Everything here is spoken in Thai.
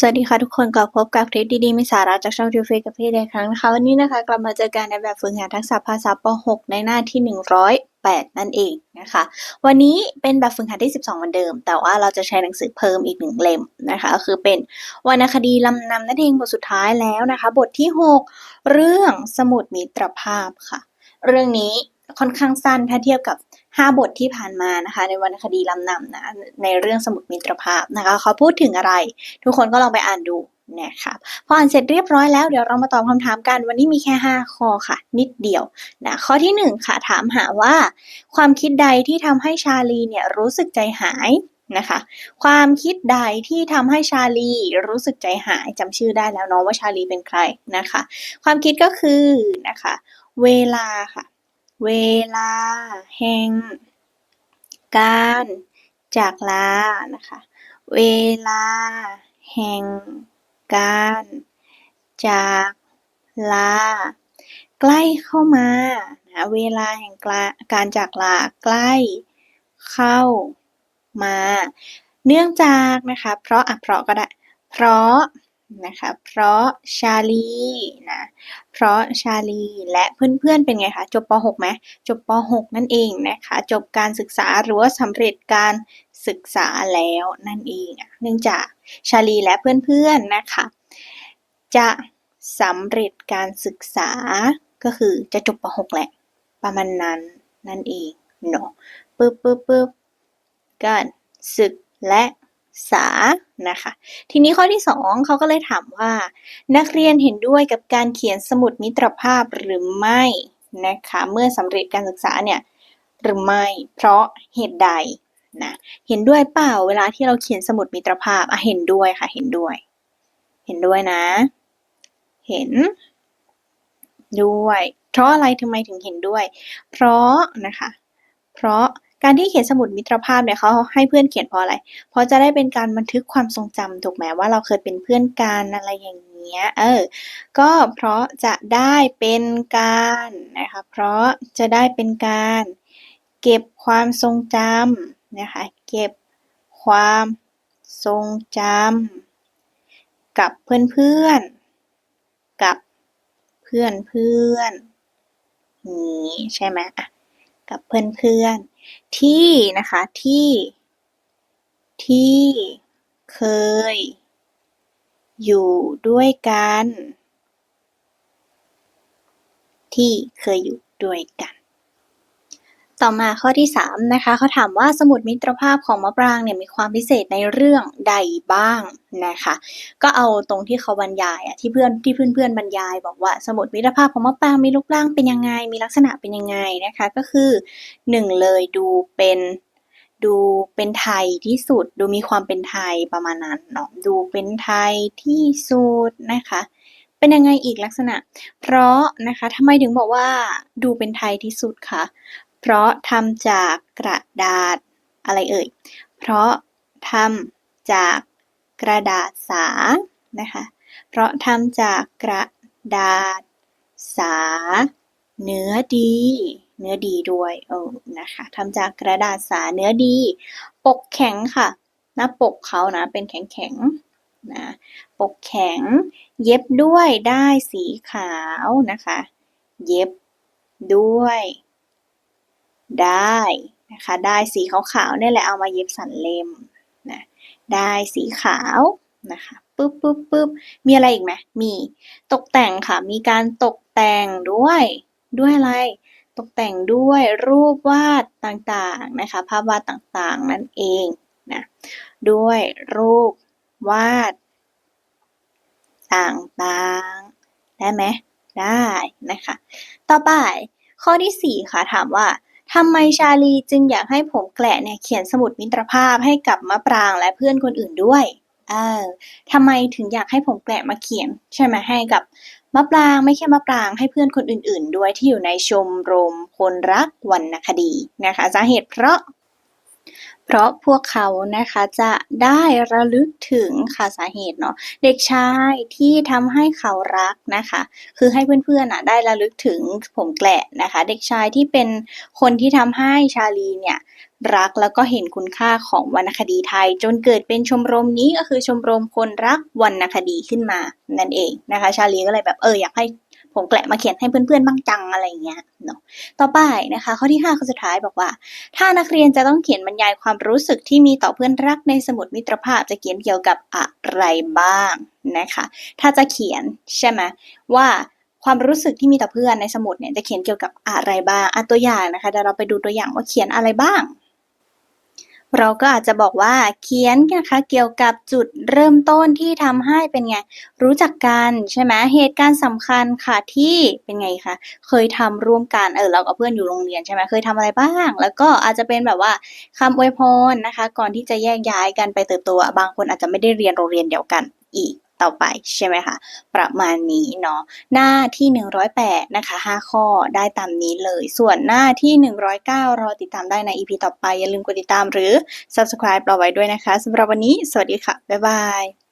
สวัสดีค่ะทุกคนกลับพบกับคลิปดีๆ มีสาระจากช่องทิวเฟกับพี่ได้ครั้งนะคะวันนี้นะคะกลับมาเจอกันในแบบฝึกหัดทักษะภาษาป .6 ในหน้าที่ 108 นั่นเองนะคะ วันนี้เป็นแบบฝึกหัดที่ 12 วันเดิม แต่ว่าเราจะใช้หนังสือเพิ่มอีกหนึ่งเล่มนะคะก็คือเป็นวรรณคดีลำนำนั่นเองบทสุดท้ายแล้วนะคะ บทที่ 6 เรื่องสมุดมิตรภาพค่ะ เรื่องนี้ ค่อนข้างสั้นถ้าเทียบกับ 5 บทที่ผ่านมานะคะ ในวรรณคดีลำนำนะในเรื่องสมุดมิตรภาพนะคะ เขาพูดถึงอะไร ทุกคนก็ลองไปอ่านดูนะคะพออ่านเสร็จเรียบร้อยแล้วเดี๋ยวเรามาตอบคำถามกันวันนี้มีแค่ 5 ข้อค่ะ นิดเดียวนะข้อที่ 1 ค่ะถามหาว่า ความคิดใดที่ทำให้ชาลีเนี่ยรู้สึกใจหายนะคะความคิดใดที่ทำให้ชาลีรู้สึกใจหายจำชื่อได้แล้วเนาะว่าชาลีเป็นใครนะคะ ความคิดก็คือนะคะ เวลาค่ะ เวลา แห่ง การ จากลา นะคะ เวลา แห่ง การ จากลา ใกล้เข้ามานะเวลาแห่งการจากลาใกล้ เข้ามา เนื่องจากนะคะ เพราะอะเพราะก็ได้ เพราะ นะคะ เพราะชาลีนะ เพราะชาลีและเพื่อนๆเป็นไงคะ จบป .6 ไหมจบป .6 นั่นเองนะคะ จบการศึกษาหรือว่าสำเร็จการศึกษาแล้วนั่นเอง เนื่องจากชาลีและเพื่อนๆนะคะ จะสำเร็จการศึกษาก็คือจะจบป .6 แหละ ประมาณนั้นนั่นเองเนาะปึ๊บปึ๊บปึ๊บการศึกและ ษานะคะ ทีนี้ข้อที่ 2เขาก็เลยถามว่า นักเรียนเห็นด้วยกับการเขียนสมุดมิตรภาพหรือไม่นะคะเมื่อสำเร็จการศึกษาเนี่ยหรือไม่เพราะเหตุใดนะเห็นด้วยเปล่าเวลาที่เราเขียนสมุดมิตรภาพอะเห็นด้วยค่ะเห็นด้วย เห็นด้วยนะ เห็น ด้วย เพราะอะไรทำไมถึงเห็นด้วย เพราะนะคะ เพราะ การที่เขียนสมุดมิตรภาพเนี่ยเขาให้เพื่อนเขียนเพราะอะไร เพราะจะได้เป็นการบันทึกความทรงจำถูกไหมว่าเราเคยเป็นเพื่อนกันอะไรอย่างเงี้ย เออ ก็เพราะจะได้เป็นการนะคะ เพราะจะได้เป็นการ เก็บความทรงจำนะคะ เก็บความทรงจำกับเพื่อนๆ กับเพื่อนๆนี้ใช่ไหมอะกับเพื่อนๆ ที่นะคะ ที่ ที่เคย อยู่ด้วยกัน ที่เคยอยู่ด้วยกัน ต่อมาข้อที่3นะคะเขาถามว่าสมุดมิตรภาพของมะปรางเนี่ยมีความพิเศษในเรื่องใดบ้างนะคะ ก็เอาตรงที่เขาบรรยายอะที่เพื่อนที่เพื่อนเพื่อนบรรยาย บอกว่าสมุดมิตรภาพของมะปรางมีรูปร่างเป็นยังไง มีลักษณะเป็นยังไงนะคะ ก็คือ 1 เลยดูเป็นดูเป็นไทยที่สุด ดูมีความเป็นไทยประมาณนั้นเนาะดูเป็นไทยที่สุดนะคะเป็นยังไงอีกลักษณะ เพราะนะคะทำไมถึงบอกว่าดูเป็นไทยที่สุดคะ เพราะทำจากกระดาษ อะไรเอ่ย เพราะทำจากกระดาษสา นะคะ เพราะทำจากกระดาษสา เนื้อดี เนื้อดีด้วย เออ นะคะทำจากกระดาษสาเนื้อดี ปกแข็งค่ะ หน้าปกเขานะ เป็นแข็งแข็งนะปกแข็ง เย็บด้วยได้สีขาวนะคะ เย็บด้วย ได้นะคะได้สีขาวๆนี่แหละเอามาเย็บสันเล่มนะได้สีขาวนะคะปึ๊บปึ๊บปึ๊บมีอะไรอีกไหมมีตกแต่งค่ะมีการตกแต่งด้วยด้วยอะไร ตกแต่งด้วยรูปวาดต่างๆนะคะภาพวาดต่างๆนั่นเองนะด้วยรูปวาด ต่างๆ ได้ไหมได้นะคะ ต่อไปข้อที่ 4 ค่ะถามว่า ทำไมชาลีจึงอยากให้ผมแกละเนี่ยเขียนสมุดมิตรภาพให้กับมะปรางและเพื่อนคนอื่นด้วย เออทำไมถึงอยากให้ผมแกละมาเขียน ใช่ไหมให้กับมะปรางไม่แค่มะปรางให้เพื่อนคนอื่น ๆ ด้วยที่อยู่ในชมรมคนรักวรรณคดีนะคะสาเหตุเพราะ เพราะพวกเขานะคะจะได้ระลึกถึงค่ะสาเหตุเนาะเด็กชายที่ทำให้เขารักนะคะ คือให้เพื่อนๆน่ะได้ระลึกถึงผมแกละนะคะ เด็กชายที่เป็นคนที่ทำให้ชาลีเนี่ยรักแล้วก็เห็นคุณค่าของวรรณคดีไทย จนเกิดเป็นชมรมนี้ก็คือชมรมคนรักวรรณคดีขึ้นมานั่นเองนะคะ ชาลีก็เลยแบบเอออยากให้ ผมแกละมาเขียนให้เพื่อนๆบ้างจังอะไรเงี้ยเนาะต่อไปนะคะ ข้อที่5ข้อสุดท้ายบอกว่า ถ้านักเรียนจะต้องเขียนบรรยายความรู้สึกที่มีต่อเพื่อนรักในสมุดมิตรภาพจะเขียนเกี่ยวกับอะไรบ้างนะคะ ถ้าจะเขียนใช่ไหมว่าความรู้สึกที่มีต่อเพื่อนในสมุดเนี่ยจะเขียนเกี่ยวกับอะไรบ้างอะตัวอย่างนะคะเดี๋ยวเราไปดูตัวอย่างว่าเขียนอะไรบ้าง เราก็อาจจะบอกว่าเขียนนะคะเกี่ยวกับจุดเริ่มต้นที่ทำให้เป็นไง รู้จักกันใช่ไหมเหตุการณ์สำคัญค่ะที่เป็นไงคะเคยทำร่วมกันเออเรากับเพื่อนอยู่โรงเรียนใช่ไหมเคยทำอะไรบ้าง แล้วก็อาจจะเป็นแบบว่าคำอวยพรนะคะ ก่อนที่จะแยกย้ายกันไปเติบโตบางคนอาจจะไม่ได้เรียนโรงเรียนเดียวกันอีก ต่อไปใช่ไหมคะประมาณนี้เนาะหน้าที่ 108นะคะ5 ข้อได้ตามนี้เลย ส่วนหน้าที่ 109 รอติดตามได้ใน EP ต่อไป อย่าลืมกดติดตามหรือ subscribe เราไว้ด้วยนะคะสำหรับวันนี้ สวัสดีค่ะ บ๊ายบาย